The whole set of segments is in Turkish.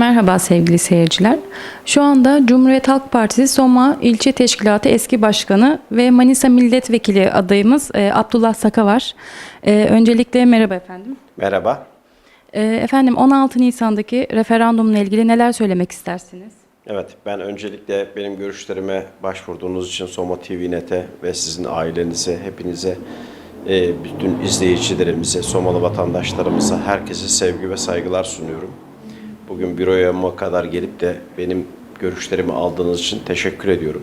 Merhaba sevgili seyirciler. Şu anda Cumhuriyet Halk Partisi Soma İlçe Teşkilatı eski başkanı ve Manisa Milletvekili adayımız e, Abdullah Saka var. E, öncelikle merhaba efendim. Merhaba. E, efendim 16 Nisan'daki referandumla ilgili neler söylemek istersiniz? Evet, ben öncelikle benim görüşlerime başvurduğunuz için Soma TV Net'e ve sizin ailenize, hepinize, e, bütün izleyicilerimize, Somalı vatandaşlarımıza, herkese sevgi ve saygılar sunuyorum. Bugün büroya kadar gelip de benim görüşlerimi aldığınız için teşekkür ediyorum.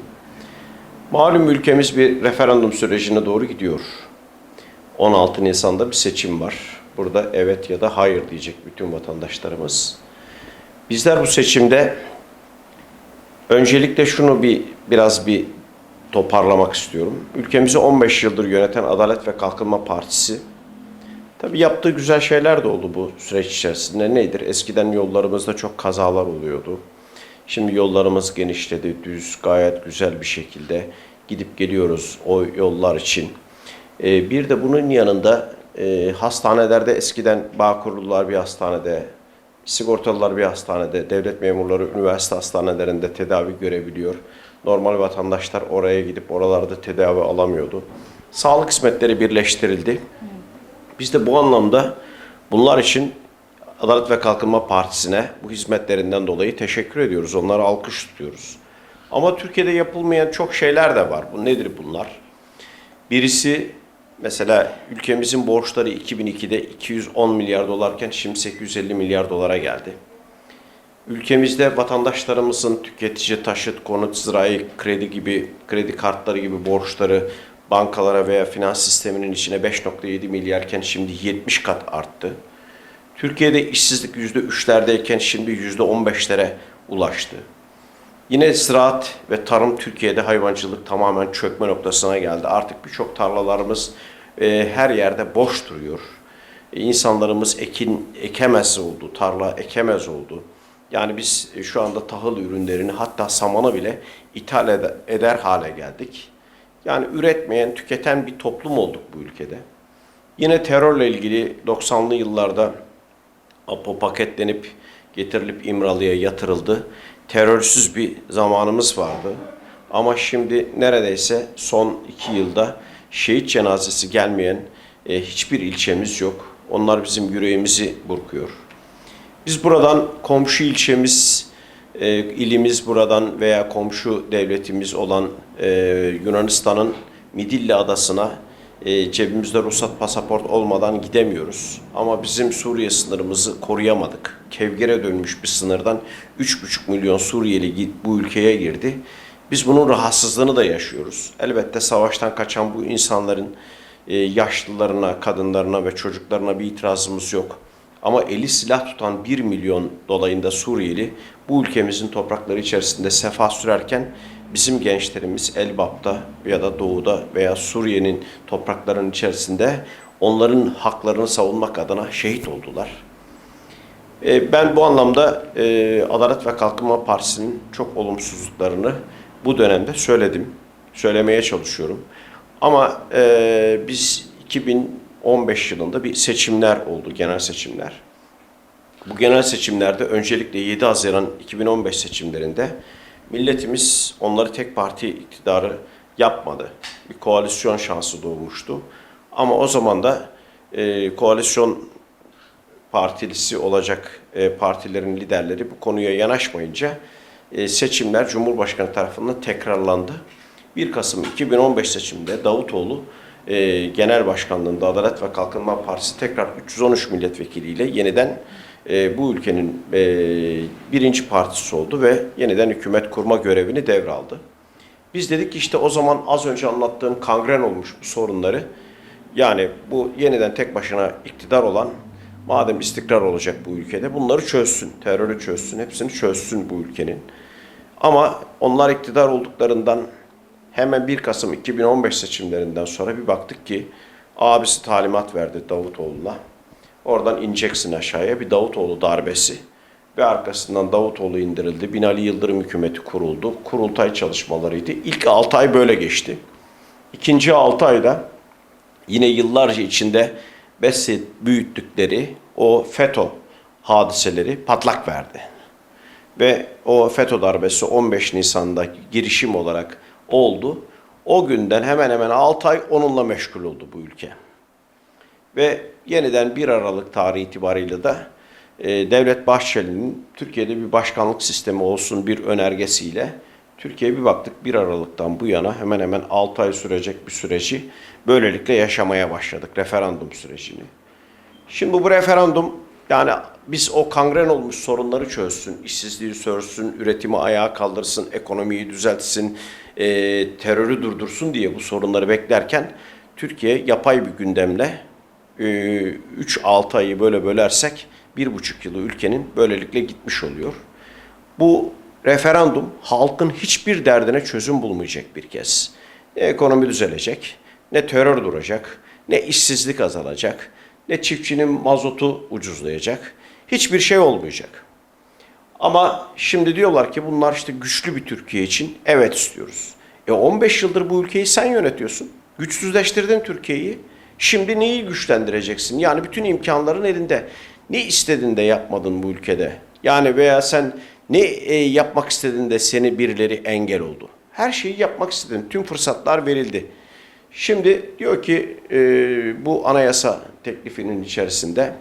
Malum ülkemiz bir referandum sürecine doğru gidiyor. 16 Nisan'da bir seçim var. Burada evet ya da hayır diyecek bütün vatandaşlarımız. Bizler bu seçimde Öncelikle şunu bir biraz bir toparlamak istiyorum. Ülkemizi 15 yıldır yöneten Adalet ve Kalkınma Partisi tabii yaptığı güzel şeyler de oldu bu süreç içerisinde. Nedir? Eskiden yollarımızda çok kazalar oluyordu. Şimdi yollarımız genişledi, düz, gayet güzel bir şekilde gidip geliyoruz o yollar için. Ee, bir de bunun yanında e, hastanelerde eskiden Bağkurlular bir hastanede, Sigortalılar bir hastanede, devlet memurları üniversite hastanelerinde tedavi görebiliyor. Normal vatandaşlar oraya gidip oralarda tedavi alamıyordu. Sağlık hizmetleri birleştirildi. Biz de bu anlamda bunlar için Adalet ve Kalkınma Partisi'ne bu hizmetlerinden dolayı teşekkür ediyoruz. Onlara alkış tutuyoruz. Ama Türkiye'de yapılmayan çok şeyler de var. Bu nedir bunlar? Birisi mesela ülkemizin borçları 2002'de 210 milyar dolarken şimdi 850 milyar dolara geldi. Ülkemizde vatandaşlarımızın tüketici, taşıt, konut, zirai, kredi gibi, kredi kartları gibi borçları bankalara veya finans sisteminin içine 5.7 milyarken şimdi 70 kat arttı. Türkiye'de işsizlik %3'lerdeyken şimdi %15'lere ulaştı. Yine ziraat ve tarım Türkiye'de hayvancılık tamamen çökme noktasına geldi. Artık birçok tarlalarımız e, her yerde boş duruyor. E, insanlarımız ekin ekemez oldu, tarla ekemez oldu. Yani biz şu anda tahıl ürünlerini hatta samanı bile ithal eder hale geldik. Yani üretmeyen, tüketen bir toplum olduk bu ülkede. Yine terörle ilgili 90'lı yıllarda APO paketlenip getirilip İmralı'ya yatırıldı. Terörsüz bir zamanımız vardı. Ama şimdi neredeyse son iki yılda şehit cenazesi gelmeyen e, hiçbir ilçemiz yok. Onlar bizim yüreğimizi burkuyor. Biz buradan komşu ilçemiz, e, ilimiz buradan veya komşu devletimiz olan e, Yunanistan'ın Midilli Adası'na e, cebimizde ruhsat pasaport olmadan gidemiyoruz. Ama bizim Suriye sınırımızı koruyamadık. Kevgire dönmüş bir sınırdan 3,5 milyon Suriyeli bu ülkeye girdi. Biz bunun rahatsızlığını da yaşıyoruz. Elbette savaştan kaçan bu insanların e, yaşlılarına, kadınlarına ve çocuklarına bir itirazımız yok. Ama eli silah tutan 1 milyon dolayında Suriyeli bu ülkemizin toprakları içerisinde sefa sürerken bizim gençlerimiz Elbap'ta ya da Doğu'da veya Suriye'nin topraklarının içerisinde onların haklarını savunmak adına şehit oldular. E, Ben bu anlamda e, Adalet ve Kalkınma Partisi'nin çok olumsuzluklarını bu dönemde söyledim. Söylemeye çalışıyorum. Ama e, biz 2015 yılında bir seçimler oldu, genel seçimler. Bu genel seçimlerde öncelikle 7 Haziran 2015 seçimlerinde milletimiz onları tek parti iktidarı yapmadı. Bir koalisyon şansı doğmuştu. Ama o zaman da e, koalisyon partilisi olacak e, partilerin liderleri bu konuya yanaşmayınca e, seçimler Cumhurbaşkanı tarafından tekrarlandı. 1 Kasım 2015 seçiminde Davutoğlu e, genel başkanlığında Adalet ve Kalkınma Partisi tekrar 313 milletvekiliyle yeniden e, bu ülkenin e, birinci partisi oldu ve yeniden hükümet kurma görevini devraldı. Biz dedik ki işte o zaman az önce anlattığım kangren olmuş bu sorunları yani bu yeniden tek başına iktidar olan madem istikrar olacak bu ülkede bunları çözsün, terörü çözsün, hepsini çözsün bu ülkenin. Ama onlar iktidar olduklarından hemen 1 Kasım 2015 seçimlerinden sonra bir baktık ki abisi talimat verdi Davutoğlu'na. Oradan ineceksin aşağıya bir Davutoğlu darbesi ve arkasından Davutoğlu indirildi. Binali Yıldırım hükümeti kuruldu. Kurultay çalışmalarıydı. İlk 6 ay böyle geçti. İkinci 6 ayda yine yıllarca içinde besleyip büyüttükleri o FETÖ hadiseleri patlak verdi. ve o FETÖ darbesi 15 Nisan'da girişim olarak oldu. O günden hemen hemen 6 ay onunla meşgul oldu bu ülke. Ve yeniden 1 Aralık tarihi itibariyle de e, Devlet Bahçeli'nin Türkiye'de bir başkanlık sistemi olsun bir önergesiyle Türkiye bir baktık 1 Aralık'tan bu yana hemen hemen 6 ay sürecek bir süreci böylelikle yaşamaya başladık referandum sürecini. Şimdi bu referandum yani biz o kangren olmuş sorunları çözsün, işsizliği çözsün, üretimi ayağa kaldırsın, ekonomiyi düzeltsin, e, terörü durdursun diye bu sorunları beklerken Türkiye yapay bir gündemle 3-6 ayı böyle bölersek bir buçuk yılı ülkenin böylelikle gitmiş oluyor. Bu referandum halkın hiçbir derdine çözüm bulmayacak bir kez. Ne ekonomi düzelecek, ne terör duracak, ne işsizlik azalacak, ne çiftçinin mazotu ucuzlayacak. Hiçbir şey olmayacak. Ama şimdi diyorlar ki bunlar işte güçlü bir Türkiye için evet istiyoruz. E 15 yıldır bu ülkeyi sen yönetiyorsun. Güçsüzleştirdin Türkiye'yi. Şimdi neyi güçlendireceksin? Yani bütün imkanların elinde. Ne istedin de yapmadın bu ülkede? Yani veya sen ne e, yapmak istedin de seni birileri engel oldu? Her şeyi yapmak istedin. Tüm fırsatlar verildi. Şimdi diyor ki e, bu anayasa teklifinin içerisinde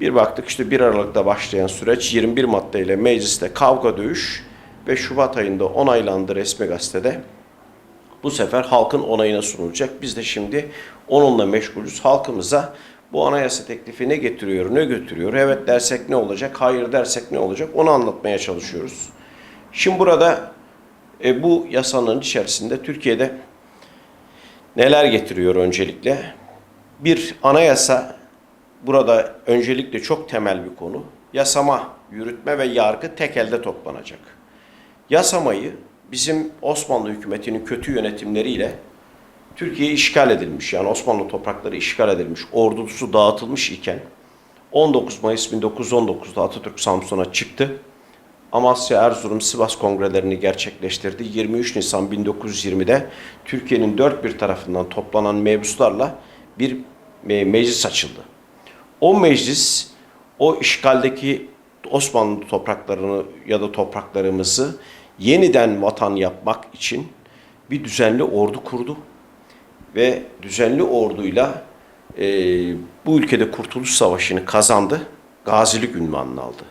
bir baktık işte 1 Aralık'ta başlayan süreç 21 maddeyle mecliste kavga dövüş ve Şubat ayında onaylandı resmi gazetede. Bu sefer halkın onayına sunulacak. Biz de şimdi onunla meşgulüz. Halkımıza bu anayasa teklifi ne getiriyor, ne götürüyor? Evet dersek ne olacak, hayır dersek ne olacak? Onu anlatmaya çalışıyoruz. Şimdi burada e, bu yasanın içerisinde Türkiye'de neler getiriyor öncelikle? Bir anayasa burada öncelikle çok temel bir konu. Yasama, yürütme ve yargı tek elde toplanacak. Yasamayı bizim Osmanlı hükümetinin kötü yönetimleriyle Türkiye işgal edilmiş. Yani Osmanlı toprakları işgal edilmiş. Ordusu dağıtılmış iken 19 Mayıs 1919'da Atatürk Samsun'a çıktı. Amasya, Erzurum, Sivas kongrelerini gerçekleştirdi. 23 Nisan 1920'de Türkiye'nin dört bir tarafından toplanan mebuslarla bir me- meclis açıldı. O meclis o işgaldeki Osmanlı topraklarını ya da topraklarımızı yeniden vatan yapmak için bir düzenli ordu kurdu ve düzenli orduyla e, bu ülkede Kurtuluş Savaşı'nı kazandı, gazilik ünvanını aldı.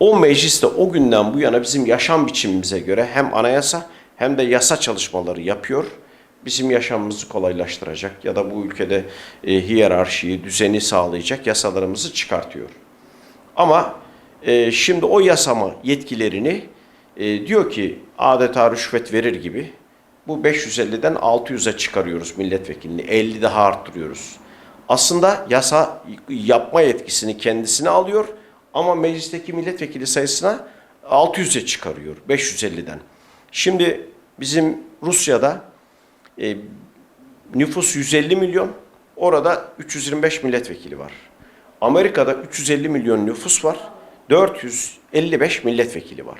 O mecliste o günden bu yana bizim yaşam biçimimize göre hem anayasa hem de yasa çalışmaları yapıyor. Bizim yaşamımızı kolaylaştıracak ya da bu ülkede e, hiyerarşiyi, düzeni sağlayacak yasalarımızı çıkartıyor. Ama e, şimdi o yasama yetkilerini e, diyor ki adeta rüşvet verir gibi bu 550'den 600'e çıkarıyoruz milletvekilini. 50 daha arttırıyoruz. Aslında yasa yapma yetkisini kendisine alıyor ama meclisteki milletvekili sayısına 600'e çıkarıyor 550'den. Şimdi bizim Rusya'da e, nüfus 150 milyon, orada 325 milletvekili var. Amerika'da 350 milyon nüfus var, 455 milletvekili var.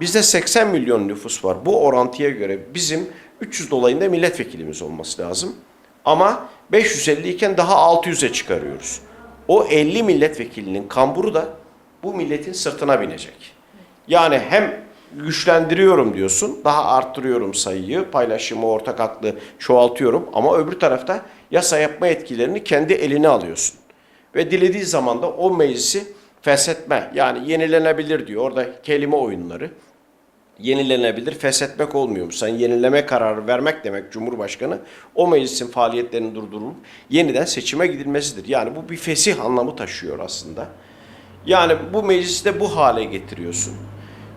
Bizde 80 milyon nüfus var. Bu orantıya göre bizim 300 dolayında milletvekilimiz olması lazım. Ama 550 iken daha 600'e çıkarıyoruz. O 50 milletvekilinin kamburu da bu milletin sırtına binecek. Yani hem güçlendiriyorum diyorsun, daha arttırıyorum sayıyı, paylaşımı, ortak aklı çoğaltıyorum ama öbür tarafta yasa yapma etkilerini kendi eline alıyorsun. Ve dilediği zaman da o meclisi feshetme yani yenilenebilir diyor. Orada kelime oyunları yenilenebilir, feshetmek olmuyormuş. Sen yenileme kararı vermek demek Cumhurbaşkanı o meclisin faaliyetlerinin durdurulup yeniden seçime gidilmesidir. Yani bu bir fesih anlamı taşıyor aslında. Yani bu mecliste bu hale getiriyorsun.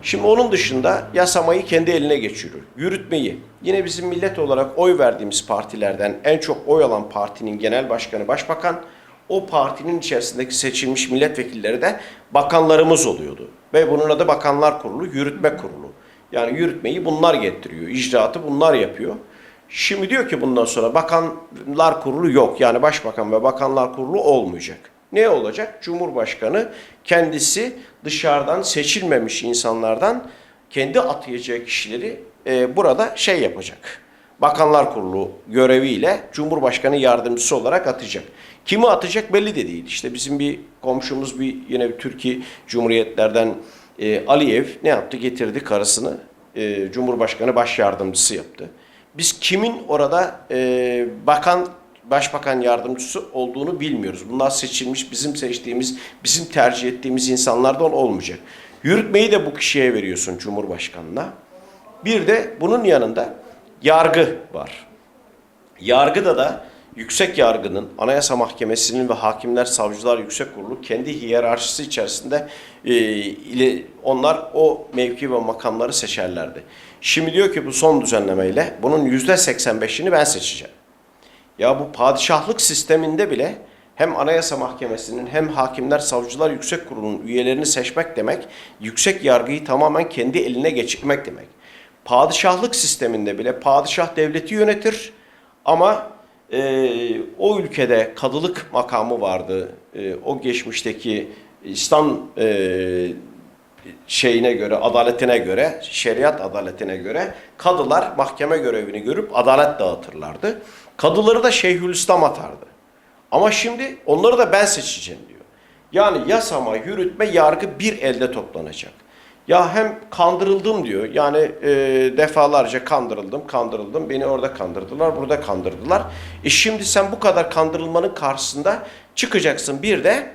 Şimdi onun dışında yasamayı kendi eline geçiriyor. Yürütmeyi. Yine bizim millet olarak oy verdiğimiz partilerden en çok oy alan partinin genel başkanı başbakan, o partinin içerisindeki seçilmiş milletvekilleri de bakanlarımız oluyordu. Ve bunun adı Bakanlar Kurulu, Yürütme Kurulu. Yani yürütmeyi bunlar getiriyor, icraatı bunlar yapıyor. Şimdi diyor ki bundan sonra bakanlar kurulu yok. Yani başbakan ve bakanlar kurulu olmayacak. Ne olacak? Cumhurbaşkanı kendisi dışarıdan seçilmemiş insanlardan kendi atayacağı kişileri e, burada şey yapacak. Bakanlar Kurulu göreviyle Cumhurbaşkanı yardımcısı olarak atacak. Kimi atacak belli de değil. İşte bizim bir komşumuz bir yine bir Türkiye Cumhuriyetlerden E, Aliyev ne yaptı? Getirdi karısını e, Cumhurbaşkanı baş yardımcısı yaptı. Biz kimin orada e, bakan başbakan yardımcısı olduğunu bilmiyoruz. Bunlar seçilmiş, bizim seçtiğimiz, bizim tercih ettiğimiz insanlardan olmayacak. Yürütmeyi de bu kişiye veriyorsun Cumhurbaşkanına. Bir de bunun yanında yargı var. Yargıda da yüksek yargının, Anayasa Mahkemesi'nin ve Hakimler Savcılar Yüksek Kurulu kendi hiyerarşisi içerisinde e, onlar o mevki ve makamları seçerlerdi. Şimdi diyor ki bu son düzenlemeyle bunun yüzde 85'ini ben seçeceğim. Ya bu padişahlık sisteminde bile hem Anayasa Mahkemesi'nin hem Hakimler Savcılar Yüksek Kurulu'nun üyelerini seçmek demek, yüksek yargıyı tamamen kendi eline geçirmek demek. Padişahlık sisteminde bile padişah devleti yönetir ama e, o ülkede kadılık makamı vardı. E, o geçmişteki İslam e, şeyine göre, adaletine göre, şeriat adaletine göre kadılar mahkeme görevini görüp adalet dağıtırlardı. Kadıları da Şeyhülislam atardı. Ama şimdi onları da ben seçeceğim diyor. Yani yasama, yürütme, yargı bir elde toplanacak. Ya hem kandırıldım diyor. Yani e, defalarca kandırıldım, kandırıldım. Beni orada kandırdılar, burada kandırdılar. E şimdi sen bu kadar kandırılmanın karşısında çıkacaksın bir de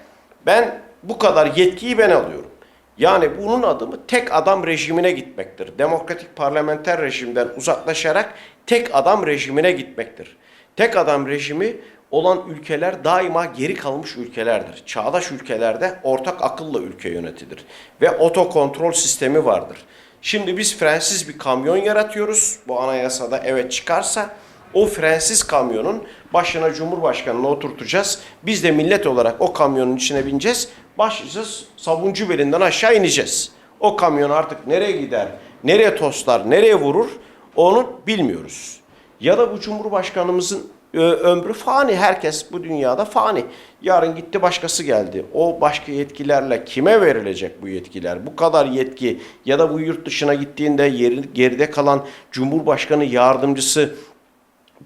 ben bu kadar yetkiyi ben alıyorum. Yani bunun adımı tek adam rejimine gitmektir. Demokratik parlamenter rejimden uzaklaşarak tek adam rejimine gitmektir. Tek adam rejimi olan ülkeler daima geri kalmış ülkelerdir. Çağdaş ülkelerde ortak akılla ülke yönetilir. Ve otokontrol sistemi vardır. Şimdi biz frensiz bir kamyon yaratıyoruz. Bu anayasada evet çıkarsa o frensiz kamyonun başına Cumhurbaşkanı'nı oturtacağız. Biz de millet olarak o kamyonun içine bineceğiz. Başlayacağız sabuncu belinden aşağı ineceğiz. O kamyon artık nereye gider, nereye toslar, nereye vurur onu bilmiyoruz. Ya da bu Cumhurbaşkanımızın ömrü fani. Herkes bu dünyada fani. Yarın gitti başkası geldi. O başka yetkilerle kime verilecek bu yetkiler? Bu kadar yetki ya da bu yurt dışına gittiğinde yeri- geride kalan Cumhurbaşkanı yardımcısı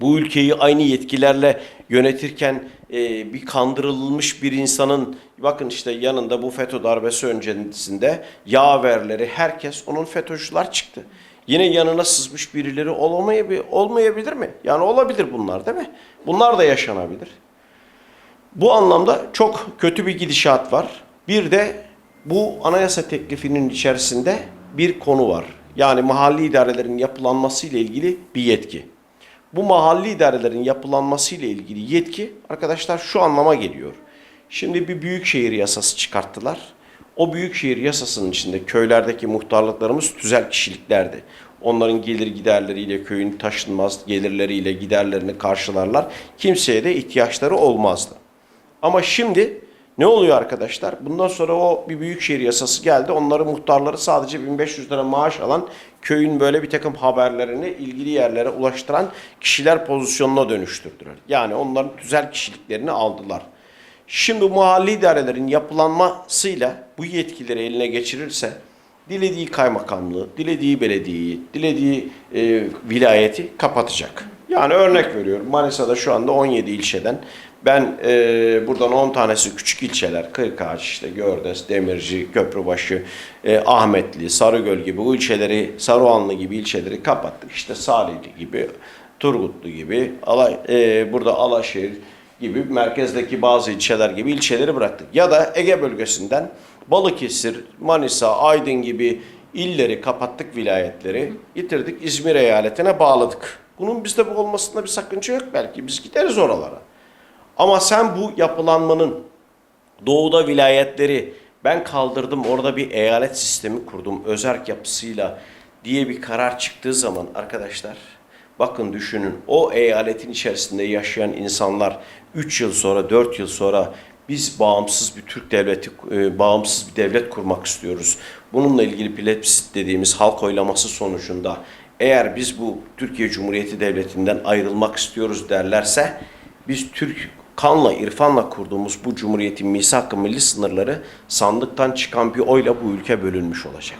bu ülkeyi aynı yetkilerle yönetirken e, bir kandırılmış bir insanın bakın işte yanında bu FETÖ darbesi öncesinde yaverleri herkes onun FETÖ'cüler çıktı. Yine yanına sızmış birileri olamayabilir, olmayabilir mi? Yani olabilir bunlar değil mi? Bunlar da yaşanabilir. Bu anlamda çok kötü bir gidişat var. Bir de bu anayasa teklifinin içerisinde bir konu var. Yani mahalli idarelerin yapılanması ile ilgili bir yetki. Bu mahalli idarelerin yapılanması ile ilgili yetki arkadaşlar şu anlama geliyor. Şimdi bir büyükşehir yasası çıkarttılar. O büyükşehir yasasının içinde köylerdeki muhtarlıklarımız tüzel kişiliklerdi. Onların gelir giderleriyle köyün taşınmaz gelirleriyle giderlerini karşılarlar. Kimseye de ihtiyaçları olmazdı. Ama şimdi ne oluyor arkadaşlar? Bundan sonra o bir büyükşehir yasası geldi. Onların muhtarları sadece 1500 lira maaş alan köyün böyle bir takım haberlerini ilgili yerlere ulaştıran kişiler pozisyonuna dönüştürdüler. Yani onların tüzel kişiliklerini aldılar. Şimdi mahalli idarelerin yapılanmasıyla bu yetkileri eline geçirirse dilediği kaymakamlığı, dilediği belediyeyi, dilediği e, vilayeti kapatacak. Yani örnek veriyorum Manisa'da şu anda 17 ilçeden ben e, buradan 10 tanesi küçük ilçeler, Kırkağaç, işte Gördes, Demirci, Köprübaşı, e, Ahmetli, Sarıgöl gibi bu ilçeleri, Saruhanlı gibi ilçeleri kapattık. İşte Salihli gibi, Turgutlu gibi, Alay, e, burada Alaşehir gibi merkezdeki bazı ilçeler gibi ilçeleri bıraktık. Ya da Ege bölgesinden Balıkesir, Manisa, Aydın gibi illeri kapattık vilayetleri. Getirdik İzmir eyaletine bağladık. Bunun bizde bu olmasında bir sakınca yok belki. Biz gideriz oralara. Ama sen bu yapılanmanın doğuda vilayetleri ben kaldırdım orada bir eyalet sistemi kurdum özerk yapısıyla diye bir karar çıktığı zaman arkadaşlar bakın düşünün o eyaletin içerisinde yaşayan insanlar 3 yıl sonra 4 yıl sonra biz bağımsız bir Türk devleti, e, bağımsız bir devlet kurmak istiyoruz. Bununla ilgili plebissit dediğimiz halk oylaması sonucunda eğer biz bu Türkiye Cumhuriyeti Devleti'nden ayrılmak istiyoruz derlerse biz Türk kanla, irfanla kurduğumuz bu cumhuriyetin misak-ı milli sınırları sandıktan çıkan bir oyla bu ülke bölünmüş olacak.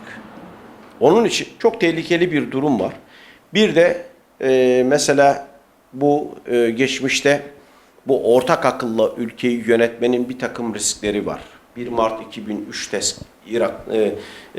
Onun için çok tehlikeli bir durum var. Bir de e, mesela bu e, geçmişte bu ortak akılla ülkeyi yönetmenin bir takım riskleri var. 1 Mart 2003 tes- Irak e,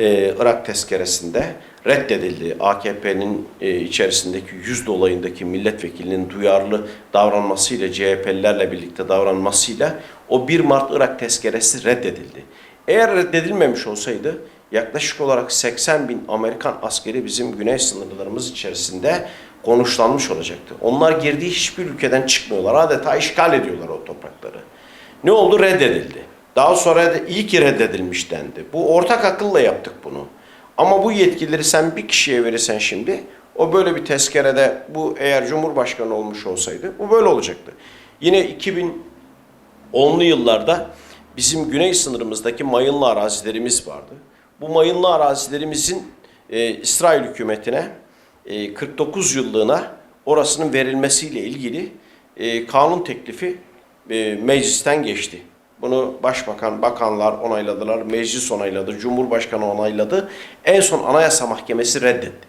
e, Irak tezkeresinde reddedildi. AKP'nin e, içerisindeki yüz dolayındaki milletvekilinin duyarlı davranmasıyla CHP'lilerle birlikte davranmasıyla o 1 Mart Irak tezkeresi reddedildi. Eğer reddedilmemiş olsaydı yaklaşık olarak 80 bin Amerikan askeri bizim güney sınırlarımız içerisinde konuşlanmış olacaktı. Onlar girdiği hiçbir ülkeden çıkmıyorlar. Adeta işgal ediyorlar o toprakları. Ne oldu? Reddedildi. Daha sonra da iyi ki reddedilmiş dendi. Bu ortak akılla yaptık bunu. Ama bu yetkileri sen bir kişiye verirsen şimdi, o böyle bir tezkerede bu eğer Cumhurbaşkanı olmuş olsaydı bu böyle olacaktı. Yine 2010'lu yıllarda bizim güney sınırımızdaki mayınlı arazilerimiz vardı. Bu mayınlı arazilerimizin e, İsrail hükümetine e, 49 yıllığına orasının verilmesiyle ilgili e, kanun teklifi e, meclisten geçti. Bunu başbakan, bakanlar onayladılar, meclis onayladı, cumhurbaşkanı onayladı. En son Anayasa Mahkemesi reddetti.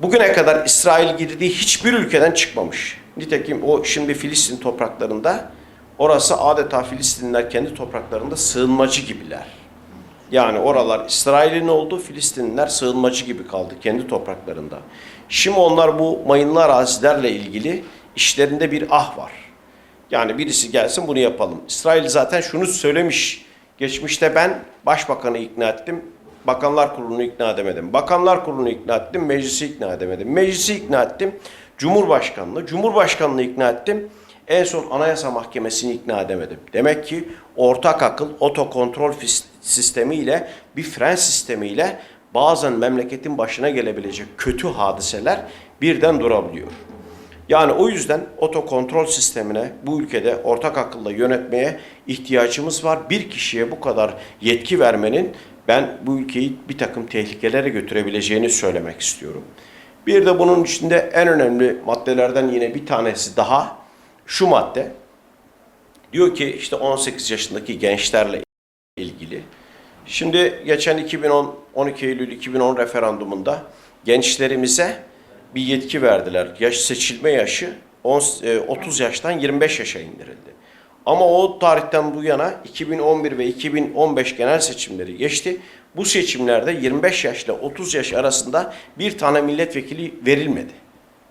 Bugüne kadar İsrail girdiği hiçbir ülkeden çıkmamış. Nitekim o şimdi Filistin topraklarında orası adeta Filistinliler kendi topraklarında sığınmacı gibiler. Yani oralar İsrail'in oldu, Filistinliler sığınmacı gibi kaldı kendi topraklarında. Şimdi onlar bu mayınlı arazilerle ilgili işlerinde bir ah var. Yani birisi gelsin bunu yapalım. İsrail zaten şunu söylemiş. Geçmişte ben başbakanı ikna ettim. Bakanlar kurulunu ikna edemedim. Bakanlar kurulunu ikna ettim. Meclisi ikna edemedim. Meclisi ikna ettim. Cumhurbaşkanlığı. Cumhurbaşkanlığı ikna ettim. En son Anayasa Mahkemesi'ni ikna edemedim. Demek ki ortak akıl, otokontrol sistemiyle, bir fren sistemiyle bazen memleketin başına gelebilecek kötü hadiseler birden durabiliyor. Yani o yüzden otokontrol sistemine bu ülkede ortak akılla yönetmeye ihtiyacımız var. Bir kişiye bu kadar yetki vermenin ben bu ülkeyi bir takım tehlikelere götürebileceğini söylemek istiyorum. Bir de bunun içinde en önemli maddelerden yine bir tanesi daha şu madde. Diyor ki işte 18 yaşındaki gençlerle ilgili. Şimdi geçen 2010 12 Eylül 2010 referandumunda gençlerimize bir yetki verdiler. Yaş seçilme yaşı 10, e, 30 yaştan 25 yaşa indirildi. Ama o tarihten bu yana 2011 ve 2015 genel seçimleri geçti. Bu seçimlerde 25 yaşla 30 yaş arasında bir tane milletvekili verilmedi.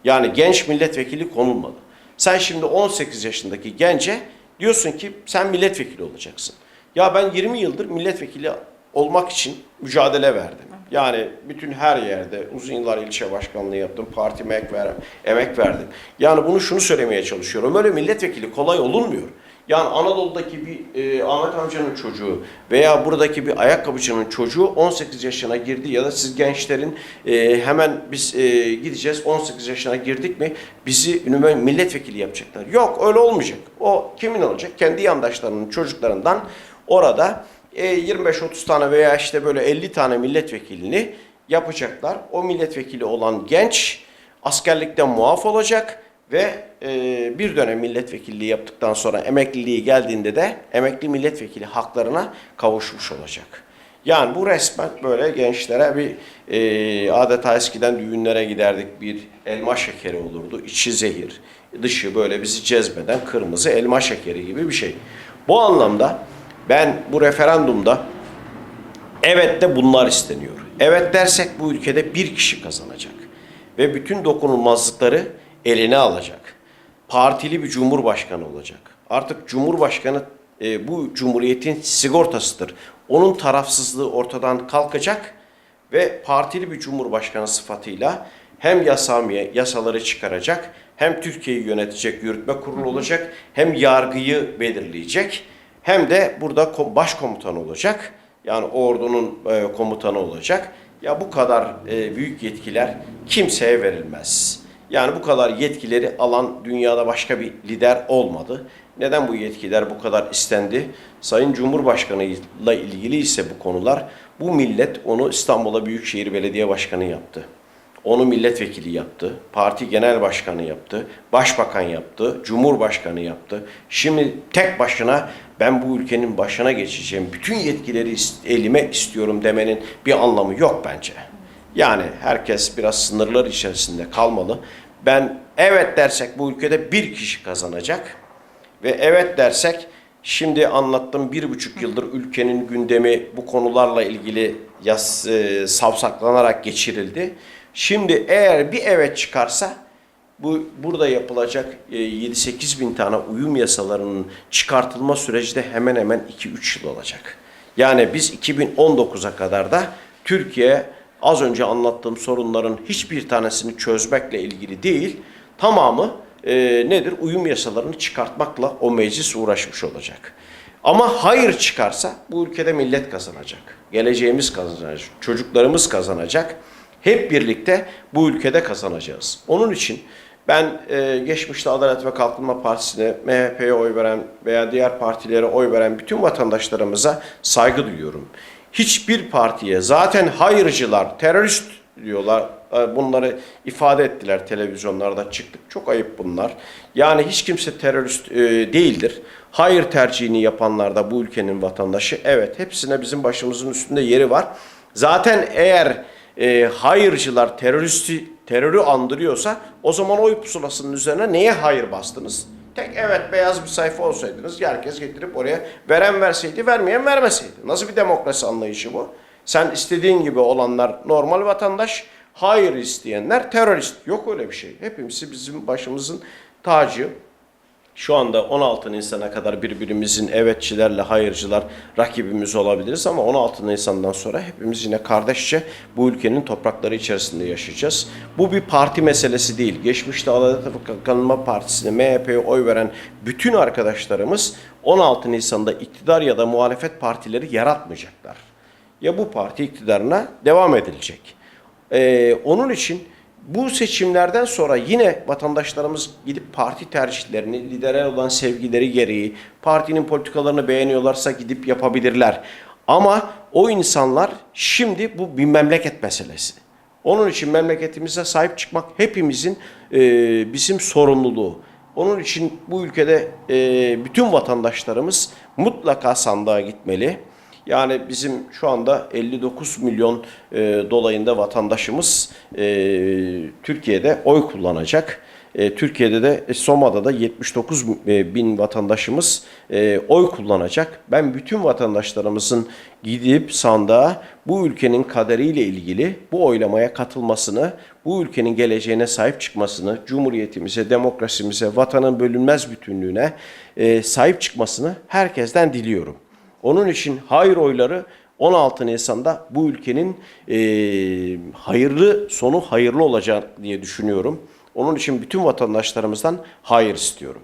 Yani genç milletvekili konulmadı. Sen şimdi 18 yaşındaki gence diyorsun ki sen milletvekili olacaksın. Ya ben 20 yıldır milletvekili olmak için mücadele verdim. Yani bütün her yerde uzun yıllar ilçe başkanlığı yaptım, partime emek, ver, emek verdim. Yani bunu şunu söylemeye çalışıyorum. Öyle milletvekili kolay olunmuyor. Yani Anadolu'daki bir e, Ahmet amcanın çocuğu veya buradaki bir ayakkabıcının çocuğu 18 yaşına girdi ya da siz gençlerin e, hemen biz e, gideceğiz 18 yaşına girdik mi bizi ünime milletvekili yapacaklar. Yok öyle olmayacak. O kimin olacak? Kendi yandaşlarının çocuklarından orada e, 25-30 tane veya işte böyle 50 tane milletvekilini yapacaklar. O milletvekili olan genç askerlikten muaf olacak ve e, bir dönem milletvekilliği yaptıktan sonra emekliliği geldiğinde de emekli milletvekili haklarına kavuşmuş olacak. Yani bu resmen böyle gençlere bir e, adeta eskiden düğünlere giderdik bir elma şekeri olurdu. içi zehir, dışı böyle bizi cezbeden kırmızı elma şekeri gibi bir şey. Bu anlamda ben bu referandumda evet de bunlar isteniyor. Evet dersek bu ülkede bir kişi kazanacak. Ve bütün dokunulmazlıkları eline alacak. Partili bir cumhurbaşkanı olacak. Artık cumhurbaşkanı e, bu cumhuriyetin sigortasıdır. Onun tarafsızlığı ortadan kalkacak ve partili bir cumhurbaşkanı sıfatıyla hem yasamiye, yasaları çıkaracak, hem Türkiye'yi yönetecek yürütme kurulu olacak, hem yargıyı belirleyecek, hem de burada ko- başkomutan olacak. Yani ordunun e, komutanı olacak. Ya bu kadar e, büyük yetkiler kimseye verilmez. Yani bu kadar yetkileri alan dünyada başka bir lider olmadı. Neden bu yetkiler bu kadar istendi? Sayın Cumhurbaşkanı'yla ilgili ise bu konular bu millet onu İstanbul'a Büyükşehir Belediye Başkanı yaptı. Onu milletvekili yaptı, parti genel başkanı yaptı, başbakan yaptı, cumhurbaşkanı yaptı. Şimdi tek başına ben bu ülkenin başına geçeceğim, bütün yetkileri elime istiyorum demenin bir anlamı yok bence. Yani herkes biraz sınırlar içerisinde kalmalı. Ben evet dersek bu ülkede bir kişi kazanacak ve evet dersek Şimdi anlattım bir buçuk yıldır ülkenin gündemi bu konularla ilgili yas, e, savsaklanarak geçirildi. Şimdi eğer bir evet çıkarsa bu burada yapılacak e, 7-8 bin tane uyum yasalarının çıkartılma süreci de hemen hemen 2-3 yıl olacak. Yani biz 2019'a kadar da Türkiye az önce anlattığım sorunların hiçbir tanesini çözmekle ilgili değil, tamamı e, nedir? Uyum yasalarını çıkartmakla o meclis uğraşmış olacak. Ama hayır çıkarsa bu ülkede millet kazanacak. Geleceğimiz kazanacak. Çocuklarımız kazanacak. Hep birlikte bu ülkede kazanacağız. Onun için ben e, geçmişte Adalet ve Kalkınma Partisi'ne, MHP'ye oy veren veya diğer partilere oy veren bütün vatandaşlarımıza saygı duyuyorum. Hiçbir partiye zaten hayırcılar, terörist diyorlar. E, Bunları ifade ettiler televizyonlarda çıktık. Çok ayıp bunlar. Yani hiç kimse terörist e, değildir. Hayır tercihini yapanlar da bu ülkenin vatandaşı. Evet hepsine bizim başımızın üstünde yeri var. Zaten eğer e, hayırcılar teröristi terörü andırıyorsa o zaman oy pusulasının üzerine neye hayır bastınız? Tek evet beyaz bir sayfa olsaydınız herkes getirip oraya veren verseydi vermeyen vermeseydi. Nasıl bir demokrasi anlayışı bu? Sen istediğin gibi olanlar normal vatandaş, hayır isteyenler terörist. Yok öyle bir şey. Hepimizi bizim başımızın tacı. Şu anda 16 Nisan'a kadar birbirimizin evetçilerle hayırcılar rakibimiz olabiliriz ama 16 Nisan'dan sonra hepimiz yine kardeşçe bu ülkenin toprakları içerisinde yaşayacağız. Bu bir parti meselesi değil. Geçmişte Adalet ve Kalkınma Partisi'ne, MHP'ye oy veren bütün arkadaşlarımız 16 Nisan'da iktidar ya da muhalefet partileri yaratmayacaklar. Ya bu parti iktidarına devam edilecek. Ee, onun için bu seçimlerden sonra yine vatandaşlarımız gidip parti tercihlerini, lidere olan sevgileri gereği partinin politikalarını beğeniyorlarsa gidip yapabilirler. Ama o insanlar şimdi bu bir memleket meselesi. Onun için memleketimize sahip çıkmak hepimizin e, bizim sorumluluğu. Onun için bu ülkede e, bütün vatandaşlarımız mutlaka sandığa gitmeli. Yani bizim şu anda 59 milyon e, dolayında vatandaşımız e, Türkiye'de oy kullanacak. E, Türkiye'de de e, Soma'da da 79 e, bin vatandaşımız e, oy kullanacak. Ben bütün vatandaşlarımızın gidip sandığa bu ülkenin kaderiyle ilgili bu oylamaya katılmasını, bu ülkenin geleceğine sahip çıkmasını, cumhuriyetimize, demokrasimize, vatanın bölünmez bütünlüğüne e, sahip çıkmasını herkesten diliyorum. Onun için hayır oyları 16 Nisan'da bu ülkenin e, hayırlı sonu hayırlı olacak diye düşünüyorum. Onun için bütün vatandaşlarımızdan hayır istiyorum.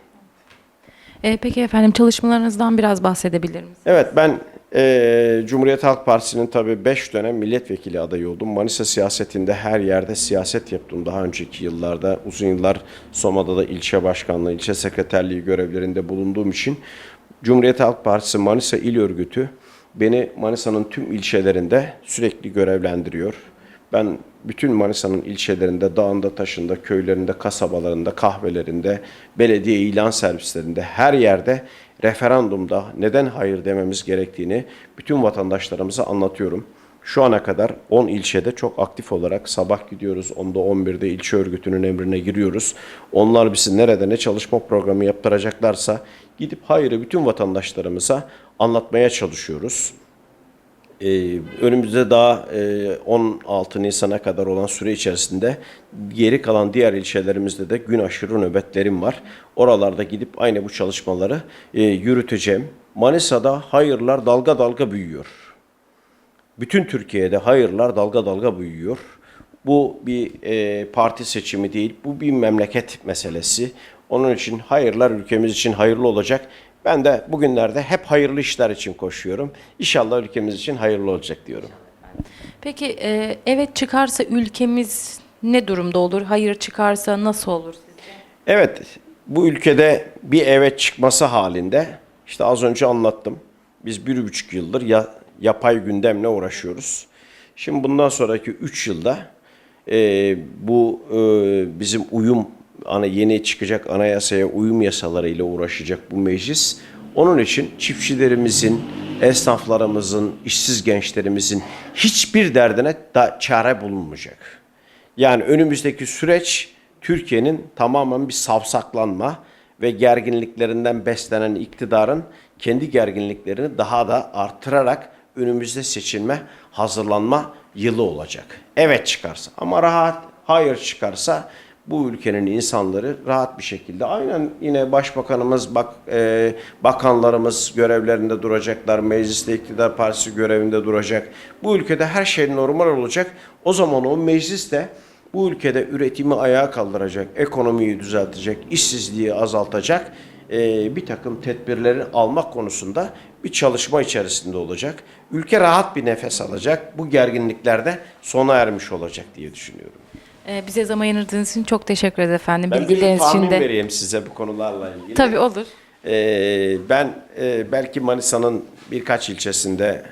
E, peki efendim çalışmalarınızdan biraz bahsedebilir misiniz? Evet ben e, Cumhuriyet Halk Partisi'nin tabii 5 dönem milletvekili adayı oldum. Manisa siyasetinde her yerde siyaset yaptım. Daha önceki yıllarda uzun yıllar Soma'da da ilçe başkanlığı, ilçe sekreterliği görevlerinde bulunduğum için Cumhuriyet Halk Partisi Manisa İl Örgütü beni Manisa'nın tüm ilçelerinde sürekli görevlendiriyor. Ben bütün Manisa'nın ilçelerinde, dağında, taşında, köylerinde, kasabalarında, kahvelerinde, belediye ilan servislerinde, her yerde referandumda neden hayır dememiz gerektiğini bütün vatandaşlarımıza anlatıyorum. Şu ana kadar 10 ilçede çok aktif olarak sabah gidiyoruz. 10'da 11'de ilçe örgütünün emrine giriyoruz. Onlar bizi nerede ne çalışma programı yaptıracaklarsa gidip hayırı bütün vatandaşlarımıza anlatmaya çalışıyoruz. Ee, önümüzde daha e, 16 Nisan'a kadar olan süre içerisinde geri kalan diğer ilçelerimizde de gün aşırı nöbetlerim var. Oralarda gidip aynı bu çalışmaları e, yürüteceğim. Manisa'da hayırlar dalga dalga büyüyor. Bütün Türkiye'de hayırlar dalga dalga büyüyor. Bu bir e, parti seçimi değil, bu bir memleket meselesi. Onun için hayırlar ülkemiz için hayırlı olacak. Ben de bugünlerde hep hayırlı işler için koşuyorum. İnşallah ülkemiz için hayırlı olacak diyorum. Peki e, evet çıkarsa ülkemiz ne durumda olur? Hayır çıkarsa nasıl olur sizce? Evet, bu ülkede bir evet çıkması halinde, işte az önce anlattım. Biz bir buçuk yıldır ya, yapay gündemle uğraşıyoruz. Şimdi bundan sonraki üç yılda e, bu e, bizim uyum, ana yeni çıkacak anayasaya uyum yasalarıyla uğraşacak bu meclis. Onun için çiftçilerimizin, esnaflarımızın, işsiz gençlerimizin hiçbir derdine da çare bulunmayacak. Yani önümüzdeki süreç Türkiye'nin tamamen bir savsaklanma ve gerginliklerinden beslenen iktidarın kendi gerginliklerini daha da arttırarak önümüzde seçilme, hazırlanma yılı olacak. Evet çıkarsa ama rahat, hayır çıkarsa bu ülkenin insanları rahat bir şekilde aynen yine başbakanımız, bak, e, bakanlarımız görevlerinde duracaklar, mecliste iktidar partisi görevinde duracak. Bu ülkede her şey normal olacak. O zaman o meclis de bu ülkede üretimi ayağa kaldıracak, ekonomiyi düzeltecek, işsizliği azaltacak e, bir takım tedbirleri almak konusunda bir çalışma içerisinde olacak. Ülke rahat bir nefes alacak. Bu gerginlikler de sona ermiş olacak diye düşünüyorum. E, bize zaman ayırdığınız için çok teşekkür ederiz efendim. Ben Bilgileriniz için de. vereyim size bu konularla ilgili. Tabii olur. Ee, ben e, belki Manisa'nın birkaç ilçesinde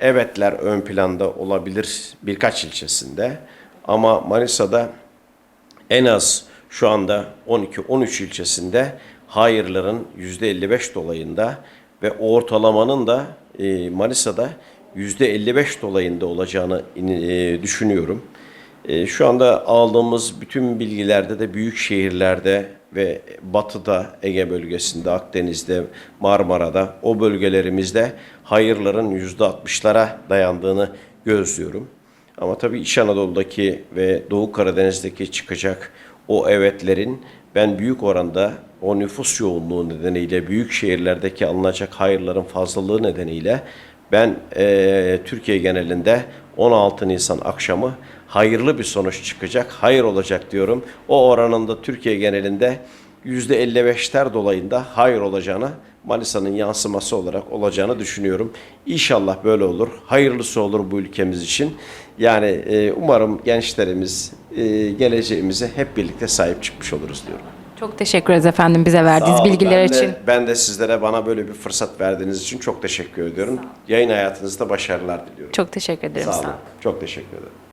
evetler ön planda olabilir birkaç ilçesinde ama Manisa'da en az şu anda 12-13 ilçesinde hayırların %55 dolayında ve ortalamanın da e, Manisa'da %55 dolayında olacağını e, düşünüyorum. E, Şu anda aldığımız bütün bilgilerde de büyük şehirlerde ve batıda, Ege bölgesinde, Akdeniz'de, Marmara'da o bölgelerimizde hayırların %60'lara dayandığını gözlüyorum. Ama tabii İç Anadolu'daki ve Doğu Karadeniz'deki çıkacak o evetlerin ben büyük oranda o nüfus yoğunluğu nedeniyle büyük şehirlerdeki alınacak hayırların fazlalığı nedeniyle ben eee, Türkiye genelinde 16 Nisan akşamı hayırlı bir sonuç çıkacak, hayır olacak diyorum. O oranında Türkiye genelinde %55'ler dolayında hayır olacağını, Manisa'nın yansıması olarak olacağını düşünüyorum. İnşallah böyle olur. Hayırlısı olur bu ülkemiz için. Yani e, umarım gençlerimiz e, geleceğimize hep birlikte sahip çıkmış oluruz diyorum. Çok teşekkür ederiz efendim bize verdiğiniz Sağ olun. bilgiler ben de- için. ben de sizlere bana böyle bir fırsat verdiğiniz için çok teşekkür ediyorum. Yayın hayatınızda başarılar diliyorum. Çok teşekkür ederim. Sağ olun. Çok teşekkür ederim.